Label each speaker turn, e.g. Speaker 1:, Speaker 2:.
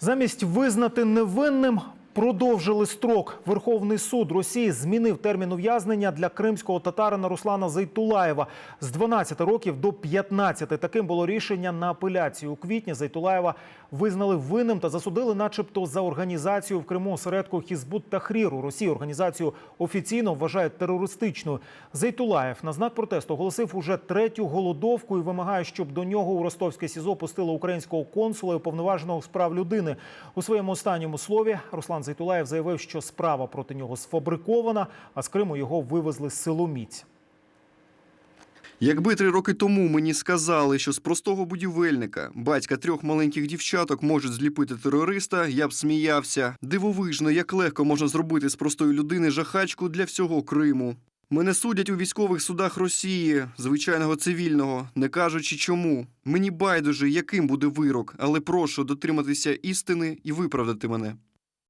Speaker 1: Замість визнати невинним продовжили строк. Верховний суд Росії змінив термін ув'язнення для кримського татарина Руслана Зайтулаєва з 12 років до 15. Таким було рішення на апеляцію. У квітні Зайтулаєва визнали винним та засудили, начебто, за організацію в Криму осередку Хізбут Тахріру. Росія організацію офіційно вважає терористичною. Зайтулаєв на знак протесту оголосив уже третю голодовку і вимагає, щоб до нього у ростовське СІЗО пустили українського консула і уповноваженого з прав людини. У своєму останньому слові Руслан Зайтулаєв заявив, що справа проти нього сфабрикована, а з Криму його вивезли силоміць.
Speaker 2: Якби три роки тому мені сказали, що з простого будівельника батька трьох маленьких дівчаток можуть зліпити терориста, я б сміявся. Дивовижно, як легко можна зробити з простої людини жахачку для всього Криму. Мене судять у військових судах Росії, звичайного цивільного, не кажучи чому. Мені байдуже, яким буде вирок, але прошу дотриматися істини і виправдати мене.